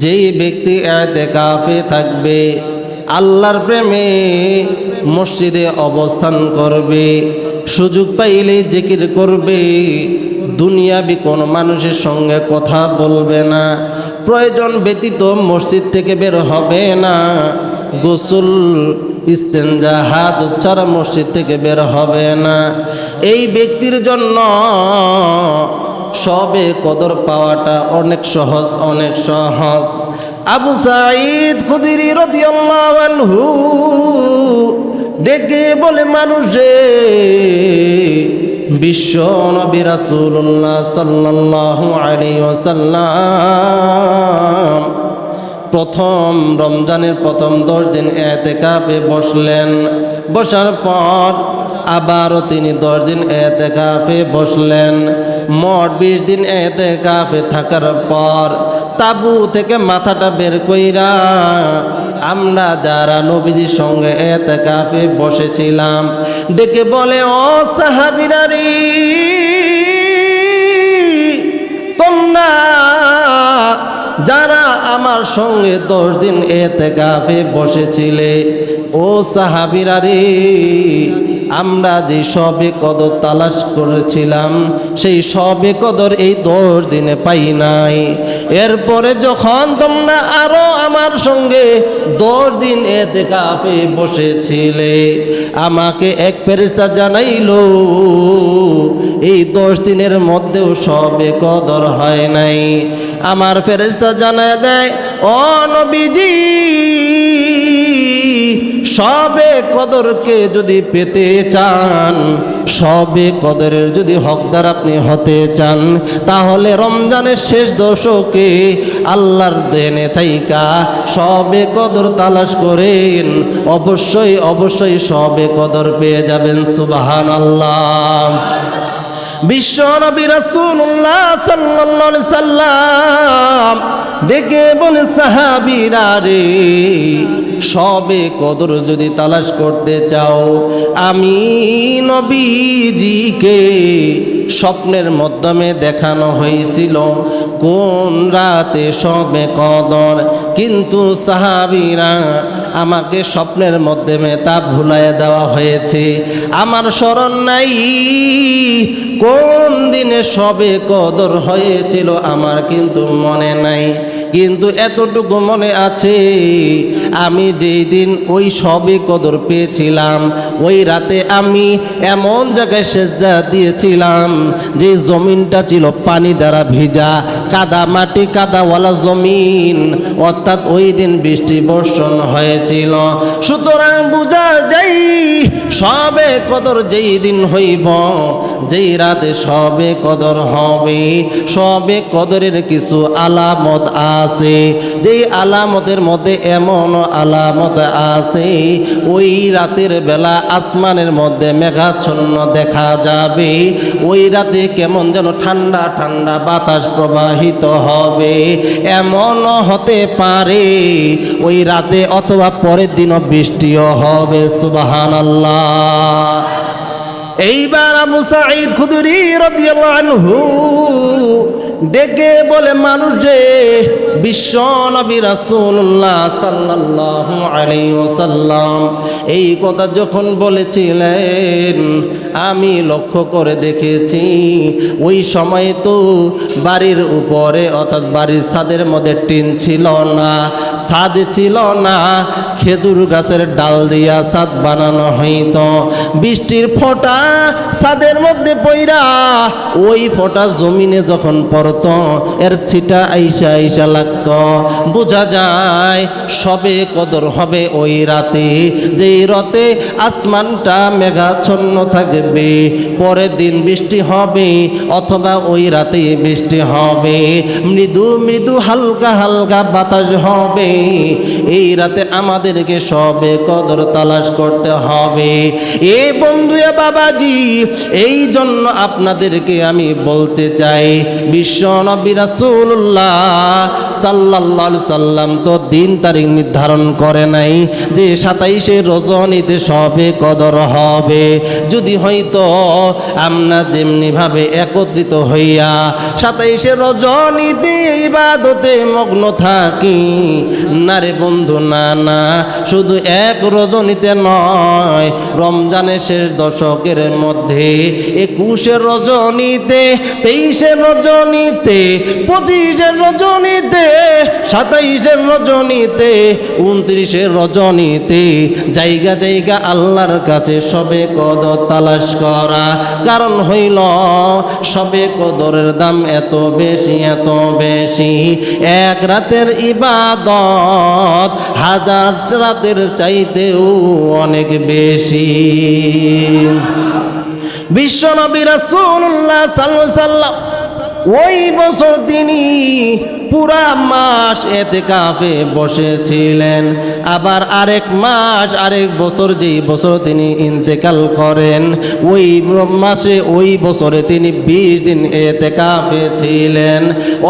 যেই ব্যক্তি এতেকাফে থাকবে, আল্লাহর প্রেমে মসজিদে অবস্থান করবে, সুযোগ পাইলে জিকির করবে, দুনিয়াবি কোন মানুষের সঙ্গে কথা বলবে না, প্রয়োজন ব্যতীত মসজিদ থেকে বের হবে না, গোসল ইস্তেঞ্জা হাত উচ্চারা মসজিদ থেকে বের হবে না। এই ব্যক্তির জন্য সবে কদর পাওয়াটা অনেক সহজ অনেক সহজ। আবু সাঈদ খুদিরি রাদিয়াল্লাহু আনহু ডেকে বলে, মানুষে, বিশ্ব নবী রাসূলুল্লাহ সাল্লাল্লাহু আলাইহি ওয়াসাল্লাম প্রথম রমজানের প্রথম দশ দিন এতে এতেকাপে বসলেন। বসার পর আবারও তিনি দশ দিন এতে এতেকাপে বসলেন। মোট বিশ দিন এতেকাপে থাকার পর তাবু থেকে মাথাটা বের কইরা আমরা যারা নবীজির সঙ্গে এতেকাপে বসেছিলাম, ডেকে বলে, ও সাহাবিরারি, তোমরা যারা আমার সঙ্গে দশ দিন এতে গাফে বসেছিলে, ও সাহাবিরা রে আমরা যে সবে কদর তালাশ করেছিলাম, সেই সবে কদর এই দশ দিনে পাই নাই। এরপরে যখন তোমরা আরও আমার সঙ্গে দশ দিন এতে কাফে বসেছিলে, আমাকে এক ফেরিস্তা জানাইলো, এই দশ দিনের মধ্যেও সবে কদর হয় নাই। আমার ফেরেস্তা জানায় দেয়, ও নবীজি, সবে কদরকে যদি পেতে চান, সবে কদরের যদি হকদার আপনি হতে চান, তাহলে রমজানের শেষ দশকে আল্লাহর দেনে থাইকা সবে কদর তালাশ করেন। অবশ্যই অবশ্যই সবে কদর পেয়ে যাবেন সুবাহান আল্লাহ বিশ্ব নবী রাসূলুল্লাহ সাল্লাল্লাহু আলাইহি সাল্লাম ডেকে বলে, সাহাবীরা রে, সবে কদর যদি তালাশ করতে চাও, আমি নবীজিকে স্বপ্নের মাধ্যমে দেখানো হয়েছিল। কোন রাতে সবে কদর? কিন্তু সাহাবিরা আমাকে স্বপ্নের মাধ্যমে তা ভুলাইয়া দেওয়া হয়েছে। আমার স্মরণ নাই কোন দিনে সবে কদর হয়েছিল আমার কিন্তু মনে নাই। কিন্তু এতটুকু মনে আছে, আমি যেই দিন ওই সবে কদর পেয়েছিলাম, ওই রাতে আমি এমন জায়গায় সেজদা দিয়েছিলাম যে জমিনটা ছিল পানি দ্বারা ভিজা, কাদা মাটি, কাদাওয়ালা জমিন, অর্থাৎ ওই দিন বৃষ্টি বর্ষণ হয়েছিল। সুতরাং বোঝা যাই সবে কদর যেই দিন হইব, যেই রাতে সবে কদর হবে, সবে কদরের কিছু আলামত আছে। যেই আলামতের মধ্যে এমন আলামত আছে, ওই রাতের বেলা আসমানের মধ্যে মেঘাচ্ছন্ন দেখা যাবে। ওই রাতে কেমন যেন ঠান্ডা ঠান্ডা বাতাস প্রবাহিত হবে। এমন হতে পারে, ওই রাতে অথবা পরের দিনও বৃষ্টিও হবে সুবাহান আল্লাহ এইবার মুসাঈদ সাঈদ খুদরি রাদিয়াল্লাহু আনহু ডেকে বলে, মানুষ যে বিশ্ব নবী রাসূলুল্লাহ সাল্লাল্লাহু আলাইহি ওয়াসাল্লাম, এই কথা যখন বলেছিলেন, আমি লক্ষ্য করে দেখেছি, ওই সময় তো বাড়ির উপরে, অর্থাৎ বাড়ির ছাদের মধ্যে টিন ছিল না, ছাদ ছিল না, খেজুর গাছের ডাল দিয়া ছাদ বানানো হইতো। বৃষ্টির ফোঁটা ছাদের মধ্যে পইরা, ওই ফোঁটা জমিনে যখন পড়তো এর ছিটা আইসা আইসা লাগতো। বোঝা যায়, সবে কদর হবে ওই রাতে। যেই রাতে আসমানটা মেঘাচ্ছন্ন থাকবে, পরের দিন বৃষ্টি হবে, অথবা ওই রাতে বৃষ্টি হবে। মৃদু মৃদু হালকা হালকা বাতাস হবে। এই রাতে আমাদেরকে সবে কদর তালাশ করতে হবে। এ বন্ধু বাবাজি, এই জন্য আপনাদেরকে আমি বলতে চাই, বিশ্ব বিশ্ব নবী রাসূলুল্লাহ সাল্লাল্লাহু সাল্লাম তো দিন তারিখ নির্ধারণ করে নাই যে সাতাইশে রজনীতে সবে কদর হবে। যদি হয়তো আমরা যেমনিভাবে একত্রিত হইয়া সাতাইশে রজনীতে ইবাদতে মগ্ন থাকি, না রে বন্ধু, না না, শুধু এক রজনীতে নয়, রমজানের শেষ দশকের মধ্যে একুশের রজনীতে তেইশের রজনীতে, পঁচিশের রজনীতে, সাতাইশের রজনীতে, উনত্রিশের রজনীতে, জায়গা জায়গা আল্লাহর কাছে সবে কদর তালাশ করা। কারণ হইল, সবে কদরের দাম এত বেশি এত বেশি। এক রাতের ইবাদত হাজার রাতের চাইতেও অনেক বেশি। বিশ্বনবী রাসূলুল্লাহ সাল্লাল্লাহু আলাইহি ওই বছর তিনি পুরা মাস এতে কাপে বসেছিলেন। আবার আরেক মাস, আরেক বছর যেই বছর তিনি ইন্তেকাল করেন, ওই মাসে ওই বছরে তিনি বিশ দিন এতে কাপে ছিলেন।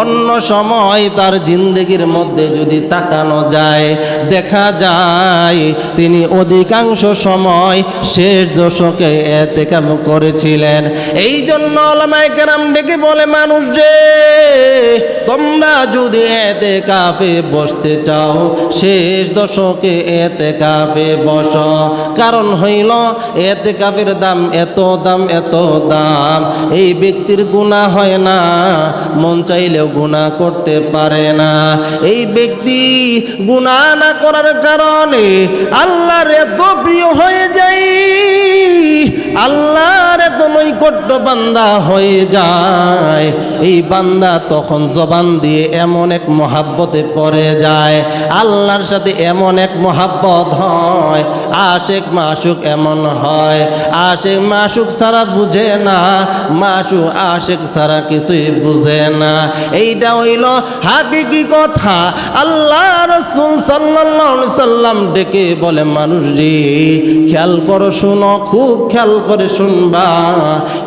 অন্য সময় তার জিন্দগির মধ্যে যদি তাকানো যায়, দেখা যায় তিনি অধিকাংশ সময় শেষ দশকে এতে কাপ করেছিলেন। এই জন্য আলমায় কেরাম ডেকে বলে, মানুষ যে তোমরা যদি এতে কাফে বসতে চাও, শেষ দশকে এতে কাফে বস। কারণ হইল এতে কাফের দাম এত দাম এত দাম। এই ব্যক্তির গুণা হয় না, মন চাইলেও গুণা করতে পারে না। এই ব্যক্তি গুণা না করার কারণে আল্লাহর এত প্রিয় হয়ে যায়, আল্লাহর এত নৈকট্য বান্দা হয়ে যায়। এই বান্দা তখন জবান দিয়ে এমন এক মহাব্বতে পড়ে যায়। আল্লাহর সাথে এমন এক মহাব্বত হয়, আশেক মাসুক এমন হয়। আশেক মাসুক ছাড়া বুঝে না, মাসু আশেক ছাড়া কিছুই বুঝে না। এইটা হইল হাকিকি কথা। আল্লাহ রসুল সাল্লাল্লাহু সাল্লাম ডেকে বলে, মানুষ রে, খেয়াল করো, শুনো, খুব খেয়াল করে শুনবা।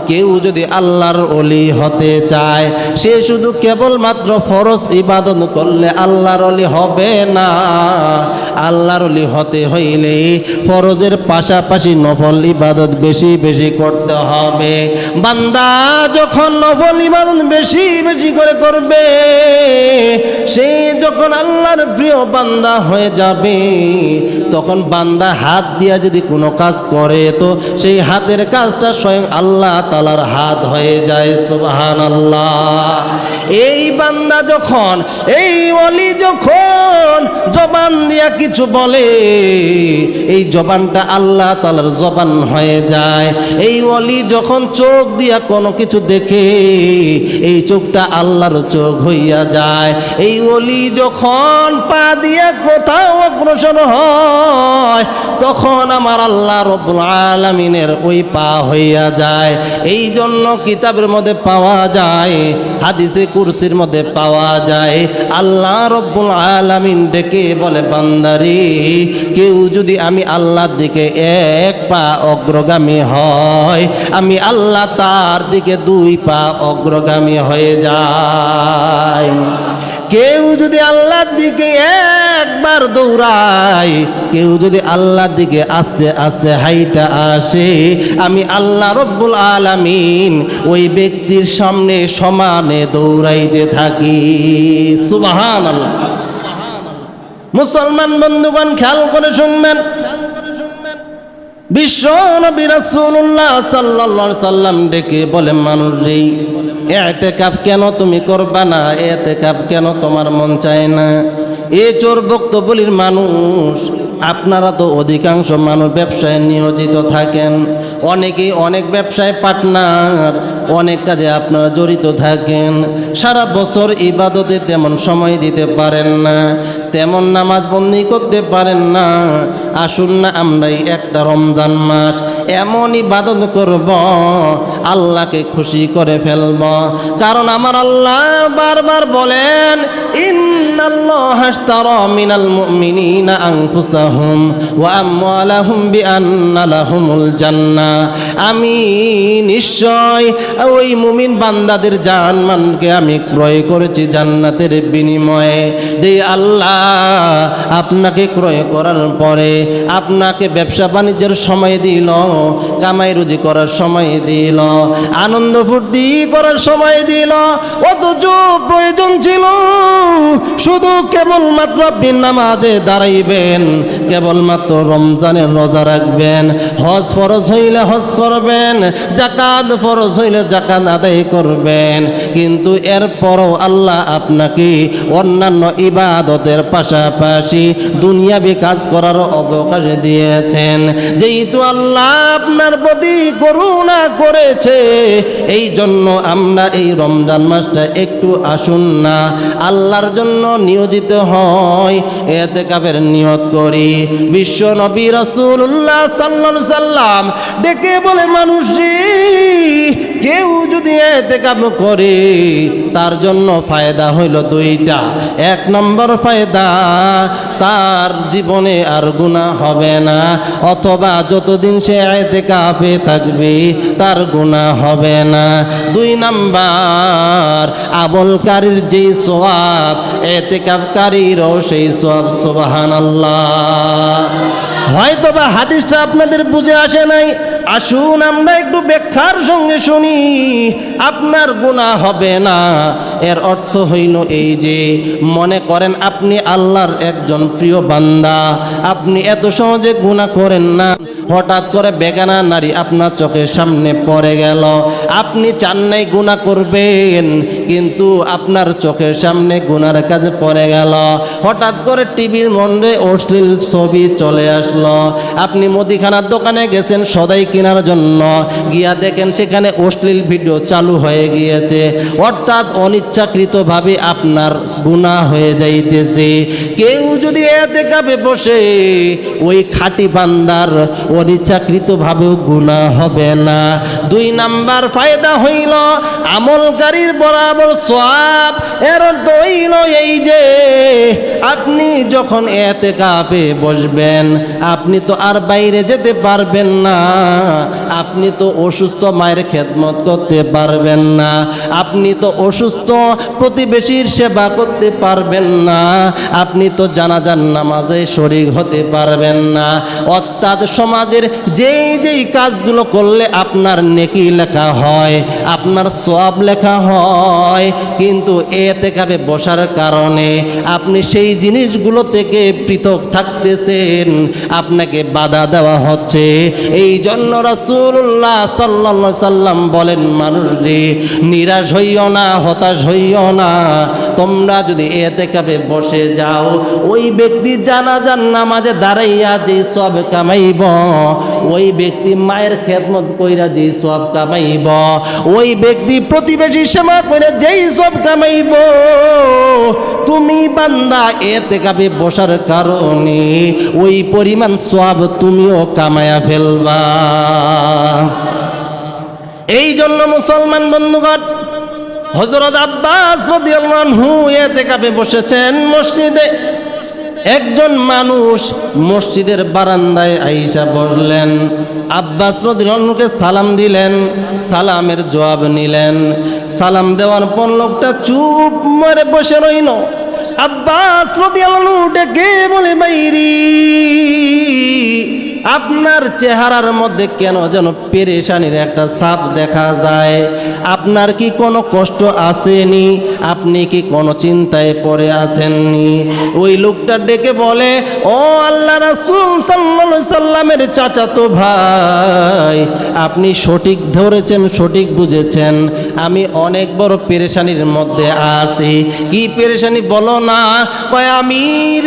কেউ যদি আল্লাহর অলি হতে চায়, সে শুধু কেবলমাত্র ফরজ ইবাদত করলে আল্লাহর অলি হবে না। আল্লাহর অলি হতে হইলে ফরজের পাশাপাশি নফল ইবাদত বেশি বেশি করতে হবে। বান্দা যখন নফল ইবাদত বেশি বেশি করে করবে, সে যখন আল্লাহর প্রিয় বান্দা হয়ে যাবে, তখন বান্দা হাত দিয়া যদি কোনো কাজ করে, তো সেই হাতের কাজটা স্বয়ং আল্লাহ তালার হাত হয়ে যায়। সুবহান আল্লাহ এই বান্দা যখন এই অলি যখন জবান দিয়া কিছু বলে, এই জবানটা আল্লাহ তালার জবান হয়ে যায়। এই অলি যখন চোখ দিয়া কোনো কিছু দেখে, এই চোখটা আল্লাহর চোখ হইয়া যায়। এই অলি যখন পা দিয়া কোথাও অগ্রসর হয়, তখন আমার আল্লাহ রব্বুল আলমিনের ওই পা হইয়া যায়। এই জন্য কিতাবের মধ্যে পাওয়া যায়, হাদিসে কুরসির মধ্যে পাওয়া যায়, আল্লাহ রব্বুল আলামিন ডেকে বলে, বান্দারি, কেউ যদি আমি আল্লাহর দিকে এক পা অগ্রগামী হয়, আমি আল্লাহ তার দিকে দুই পা অগ্রগামী হয়ে যায়। কেউ যদি আল্লাহর দিকে একবার দৌড়ায়, কেউ যদি আল্লাহর দিকে আস্তে আস্তে হাইটা আসে, আমি আল্লাহ রব্বুল আলামিন ওই ব্যক্তির সামনে সমানে দৌড়াইতে থাকি। সুবাহান আল্লাহ মুসলমান বন্ধুগণ, খেয়াল করে শুনবেন। বিশ্ব নবী রাসূলুল্লাহ সাল্লাল্লাহু আলাইহি সাল্লাম ডেকে বলে, মানুষ রে এতেকাপ কেন তুমি করবা না? এতেকাপ কেন তোমার মন চায় না? এ চোর বক্তবলির মানুষ, আপনারা তো অধিকাংশ মানুষ ব্যবসায় নিয়োজিত থাকেন। অনেকেই অনেক ব্যবসায় পার্টনার, অনেক কাজে আপনারা জড়িত থাকেন। সারা বছর ইবাদতে তেমন সময় দিতে পারেন না, তেমন নামাজ বন্দি করতে পারেন না। আসুন না আমরাই একটা রমজান মাস। এমন ইবাদত করব আল্লাহকে খুশি করে ফেলব। কারণ আমার আল্লাহ বারবার বলেন ইন্ন আল্লাহ اشترى من المؤمنين أنفسهم وأموالهم بأن لهم الجنة আমি নিশ্চয় ওই মুমিন বান্দাদের জানমানকে আমি ক্রয় করেছি জান্নাতের বিনিময়ে যে আল্লাহ আপনাকে ক্রয় করার পরে আপনাকে ব্যবসা বাণিজ্যের সময় দিল কামাই রুজি করার সময় দিল আনন্দ ফুর্তি করার সময় দিল অথচ প্রয়োজন ছিল শুধু কেবলমাত্র আপনি নামাজে দাঁড়াইবেন, কেবলমাত্র রমজানের রোজা রাখবেন, হজ ফরজ হইলে হজ করবেন জাকাত ফরজ হইলে জাকাত আদায় করবেন। কিন্তু এরপরও আল্লাহ আপনাকে অন্যান্য ইবাদতের পাশাপাশি দুনিয়াবি কাজ করার অবকাশ দিয়েছেন। যেহেতু আল্লাহ আপনার প্রতি করুণা করেছে এই জন্য আমরা এই রমজান মাসটা একটু আসুন না। আল্লাহর জন্য নিয়োজিত হয়। এতে কাপের নিয়ত করি। বিশ্ব নবী রসুল্লাহ সাল্লাহ সাল্লাম ডেকে বলে, মানুষ কেউ যদি এতে কাপ করে, তার জন্য ফায়দা হইল দুইটা। এক নম্বর ফায়দা, তার জীবনে আর গুণা হবে না, অথবা যতদিন সে এতে কাপে থাকবে, তার গুণা হবে না। দুই নাম্বার আবলকারীর যেই সোয়াব এতে কাপকারীরও সেই সোয়াব সোবাহান হয়তো বা হাদিসটা আপনাদের বুঝে আসে নাই। আসুন আমরা একটু ব্যাখ্যার সঙ্গে শুনি। আপনার গুণা হবে না। এর অর্থ হইল এই যে, মনে করেন আপনি আল্লাহর একজন প্রিয় বান্দা, আপনি এত সহজে গুণা করেন না। হঠাৎ করে বেগানা নারী আপনার চোখের সামনে পড়ে গেল। আপনি চান নাই গুণা করবেন, কিন্তু আপনার চোখের সামনে গুনার কাজে পড়ে গেল। হঠাৎ করে টিভির মন্ডে অশ্লীল ছবি চলে আসলো। আপনি মুদিখানার দোকানে গেছেন সদাই কেনার জন্য। গিয়া দেখেন সেখানে অশ্লীল ভিডিও চালু হয়ে গিয়েছে। অর্থাৎ অনিচ্ছাকৃতভাবে আপনার গুণা হয়ে যাইতেছে। কেউ যদি এতে কাপে বসে, ওই খাটি বান্দার অনিচ্ছাকৃতভাবেও গুণা হবে না। দুই নাম্বার ফায়দা হইল, আমলকারীর বরাবর সব এর দইল এই যে আপনি যখন এতে কাপে বসবেন, আপনি তো আর বাইরে যেতে পারবেন না। আপনি তো অসুস্থ মায়ের খেদমত করতে পারবেন না। আপনি তো অসুস্থ প্রতিবেশীর সেবা করতে পারবেন না। আপনি তো জানাজান নামাজে শরিক হতে পারবেন না। অর্থাৎ সমাজের যেই যেই কাজগুলো করলে আপনার নেকি লেখা হয়, আপনার সব লেখা হয়, কিন্তু এতে কাপে বসার কারণে আপনি সেই জিনিসগুলো থেকে পৃথক থাকতেছেন। আপনাকে বাধা দেওয়া হচ্ছে। এই জন্য রাসূলুল্লাহ সাল্লা সাল্লাম বলেন, মানুষ রে, নিরাশ হইও না, হতাশ হইও না। তোমরা যদি এতে কাপে বসে যাও, ওই ব্যক্তি জানা জানাজান নামাজে দাঁড়াইয়া যে সব কামাইব ওই ব্যক্তি মায়ের খেদমত কইরা যে সব কামাইব, ওই ব্যক্তি প্রতিবেশী সেবা কইরা যেই সব কামাইব, তুমি বান্দা এতে কাবে বসার কারণে ওই পরিমাণ সব তুমিও কামায়া ফেলবা। এই জন্য মুসলমান বন্ধুগণ হজরত আব্বাস এতে কাপে বসেছেন মসজিদে। একজন মানুষ মসজিদের বারান্দায় আইসা বসলেন। আব্বাস রদিলকে সালাম দিলেন, সালামের জবাব নিলেন। সালাম দেওয়ার পর লোকটা চুপ মরে বসে রইল। আব্বাস রদিয়াল ডেকে বলে বাইরি আপনার চেহারার মধ্যে কেন যেন পেরেশানির একটা ছাপ দেখা যায়? আপনার কি কোনো কষ্ট আসেনি? আপনি কি কোনো চিন্তায় পড়ে আছেননি? ওই লোকটা ডেকে বলে, ও আল্লাহ রাসূল সাল্লামের চাচাতো ভাই, আপনি সঠিক ধরেছেন, সঠিক বুঝেছেন। আমি অনেক বড় পেরেশানির মধ্যে আছি। কি পেরেশানি বলো না? আমি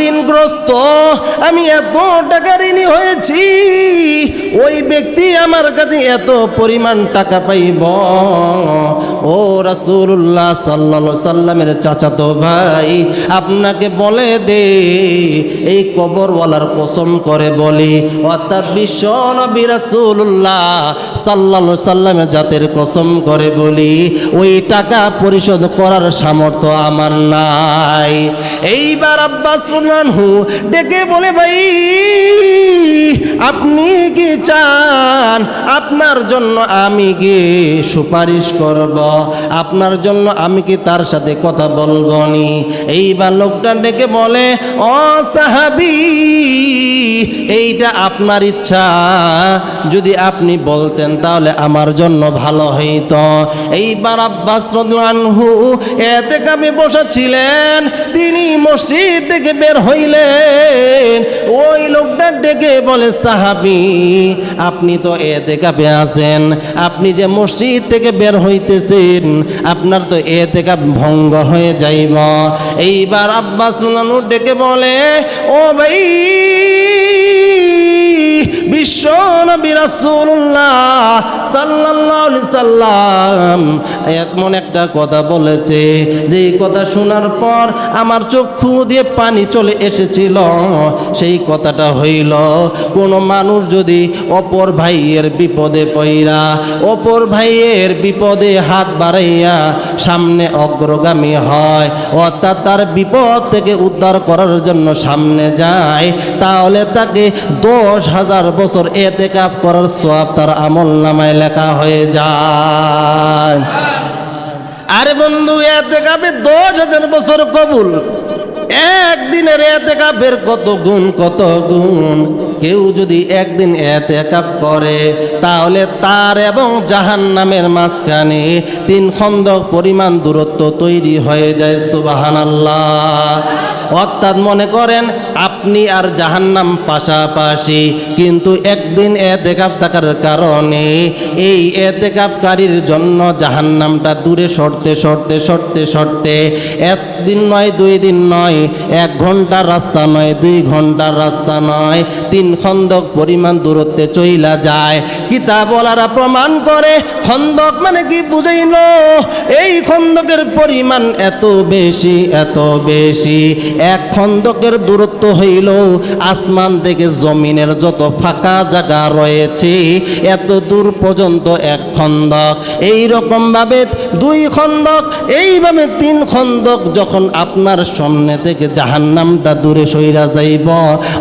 ঋণগ্রস্ত আমি এত টাকা ঋণী হয়েছি ওই ব্যক্তি আমার কাছে এত পরিমাণ টাকা পাইব? ও রাসূলুল্লাহ সাল্লাল্লাহু সাল্লামের চাচাতো ভাই, আপনাকে বলে দে এই কবরওয়ালার কসম করে বলি, অর্থাৎ বিশ্ব নবী রাসূলুল্লাহ সাল্লাল্লাহু সাল্লামের জাতের কসম করে বলি, ওই টাকা পরিশোধ করার সামর্থ্য আমার নাই। এইবার আব্বাস রাহু ডেকে বলে, ভাই, আপনি কি চান? আপনার জন্য আমি কি সুপারিশ করব? আপনার জন্য আমি কি তার সাথে কথা বলব নি? এইবার লোকটা ডেকে বলে, ও সাহাবি, এইটা আপনার ইচ্ছা। যদি আপনি বলতেন তাহলে আমার জন্য ভালো হইতো। এইবার আব্বাস রাদিয়াল্লাহু এতে কামে বসেছিলেন। তিনি মসজিদ থেকে বের হইলেন। ওই লোকটা ডেকে বলে, সাহাবি, আপনি তো এতে কাপে আছেন। আপনি যে মসজিদ থেকে বের হইতেছেন আপনার তো এ থেকে ভঙ্গ হয়ে যাইব। এইবার আব্বাস ডেকে বলে ও ভাই বিশ্ব নবী রাসূলুল্লাহ সাল্লাল্লাহু আলাইহি সাল্লাম একটা কথা বলেছে যে কথা শোনার পর আমার চক্ষু দিয়ে পানি চলে এসেছিল। সেই কথাটা হইল, কোনো মানুষ যদি অপর ভাইয়ের বিপদে পইরা, অপর ভাইয়ের বিপদে হাত বাড়াইয়া সামনে অগ্রগামী হয়, অর্থাৎ তার বিপদ থেকে উদ্ধার করার জন্য সামনে যায়, তাহলে তাকে দশ হাজার বছর এতে কাপ করার সব তার আমল নামায় লেখা হয়ে যায়। আরে বন্ধু এতে কাপে দশ হাজার বছর কবুল। একদিনের এতে কাপের কত গুণ কত গুণ। কেউ যদি একদিন এতে কাপ করে, তাহলে তার এবং জাহান নামের মাঝখানে তিন খন্দক পরিমাণ দূরত্ব তৈরি হয়ে যায় সুবাহান অর্থাৎ মনে করেন, আপনি আর জাহান্নাম পাশাপাশি কিন্তু একদিন এ এতেকাপ থাকার কারণে এই এ এতেকাপকারীর জন্য জাহান্নামটা দূরে সরতে সরতে সরতে সরতে একদিন নয়, দুই দিন নয়, এক ঘণ্টার রাস্তা নয়, দুই ঘণ্টার রাস্তা নয়, তিন খন্দক পরিমাণ দূরত্বে চইলা যায়। কিতাবলারা প্রমাণ করে, খন্দক মানে কি বুঝাইল? এই খন্দকের পরিমাণ এত বেশি এত বেশি। এক খন্দকের দূরত্ব হইল আসমান থেকে জমিনের যত ফাঁকা জায়গা রয়েছে, এত দূর পর্যন্ত এক খন্দক। এই রকম ভাবে দুই খন্দক, এইভাবে তিন খন্দক যখন আপনার সামনে থেকে জাহান্নামটা দূরে সইরা যাইব,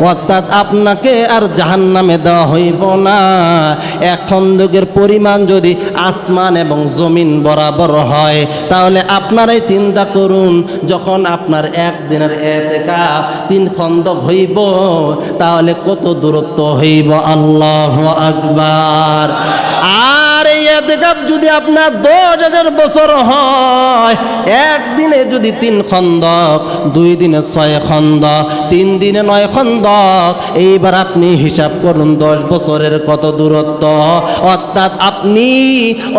অর্থাৎ আপনাকে আর জাহান্নামে দেওয়া হইব না। এক খন্দকের পরিমাণ যদি আসমান এবং জমিন বরাবর হয়, তাহলে আপনারাই চিন্তা করুন, যখন আপনার একদিনের এতেকাপ তিন খন্দক হইব, তাহলে কত দূরত্ব হইব? আল্লাহ আকবার। আর এই এতেকাপ যদি আপনার দশ হাজার বছর হয়, একদিনে যদি তিন খন্দক, দুই দিনে ছয় খন্দক, তিন দিনে নয় খন্দক, এইবার আপনি হিসাব করুন দশ বছরের কত দূরত্ব। অর্থাৎ আপনি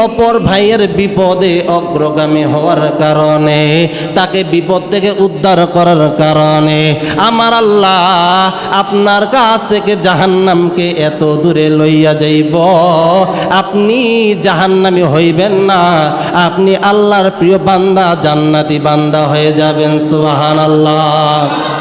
অপর ভাইয়ের বিপদে অগ্রগামী হওয়ার কারণে, তাকে বিপদ থেকে উদ্ধার করার কারণে। আমার আল্লাহ আপনার কাছ থেকে জাহান্নামকে এত দূরে লইয়া যাইব। আপনি জাহান্নামি হইবেন না। আপনি আল্লাহর প্রিয় বান্দা জান্নাতি বান্দা হয়ে যাবেন সুবহানাল্লাহ।